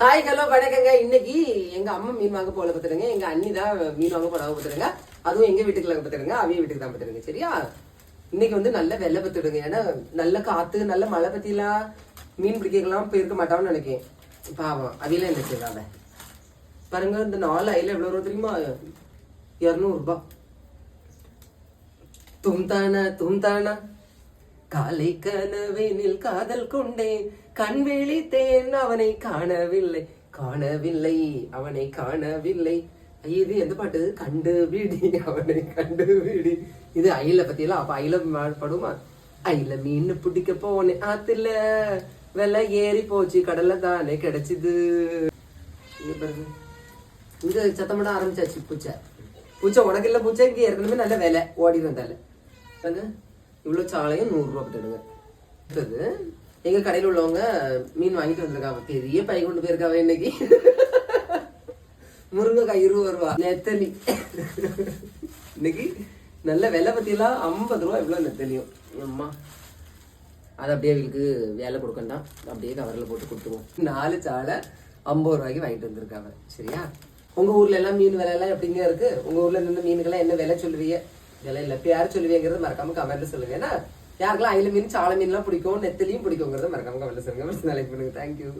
Hi hello வணக்கங்க. இன்னைக்கு எங்க அம்மா மீன் வாங்க போல பார்த்துருங்க எங்க அண்ணி தான் மீன் வாங்க போறாங்க பார்த்துருங்க அதுவும் எங்க வீட்டுக்குள்ள பார்த்துருங்க அவங்க வீட்டுக்கு தான் பார்த்துருங்க சரியா? இன்னைக்கு வந்து நல்ல வெள்ளை பத்துடுங்க ஏன்னா நல்ல காத்து நல்ல மழை பத்திலாம் மீன் பிடிக்கலாம் போயிருக்க மாட்டான்னு நினைக்கேன் பாவம் அவியெல்லாம் என்ன செய்வாங்க பாருங்க இந்த நாலு ஐல எவ்வளவு ரூபா தெரியுமா? இரநூறுபா தும்தானா தும்தானா காலை கனவினில் காதல் கொண்டேன். கண் விழித்தேன் அவனை காணவில்லை. காணவில்லை அவனை காணவில்லை. ஐய, இது எந்த பாட்டு? கண்டு விடி அவனை கண்டு விடி இது அயில பத்தியெல்லாம் அப்ப அயில படுமா? அயில மீன் பிடிக்க போனேன் ஆத்துல வெலை ஏறி போச்சு கடல்ல தானே கிடைச்சிது. இங்க சத்தம் இங்க சத்தமிட ஆரம்பிச்சாச்சு பூச்சை. பூச்சை உனக்கு இல்ல பூச்சை இங்க ஏற்கனவே நல்ல விலை. ஓடி வந்தால இவ்வளோ சாலையும் நூறுரூவா ரூபா அடுத்தது எங்கள் கடையில் உள்ளவங்க மீன் வாங்கிட்டு வந்திருக்காங்க. பெரிய பை கொண்டு போயிருக்காவ இன்னைக்கு. முருங்கைக்காய் இருபது ரூபா. நெத்தலி. இன்னைக்கு நல்ல விலை பற்றிலாம் ஐம்பது ரூபா இவ்வளோ நெத்தலியும். அம்மா அது அப்படியே அவங்களுக்கு வேலை கொடுக்கண்டாம் அப்படியே கவரில் போட்டு கொடுத்துருவோம். நாலு சாலை ஐம்பது ரூபாய்க்கு வாங்கிட்டு வந்திருக்காங்க. சரியா? உங்கள் ஊரில் எல்லாம் மீன் விலையெல்லாம் எப்படிங்க இருக்குது உங்கள் ஊரில் இருந்த மீனுக்கெல்லாம் என்ன விலை சொல்லுவீங்க? இல்லை இல்லை. பேர் சொல்லுவீங்கிறது மறக்காம கமெண்ட்ல சொல்லுங்க. ஏன்னா யாருக்கெல்லாம் அயில மீன் சாலை மீன்லாம் பிடிக்கும் நெத்திலையும் பிடிக்குங்கிறத மறக்காம கமெண்ட்ல சொல்லுங்க. நாளைக்கு பண்ணுங்க தேங்க்யூ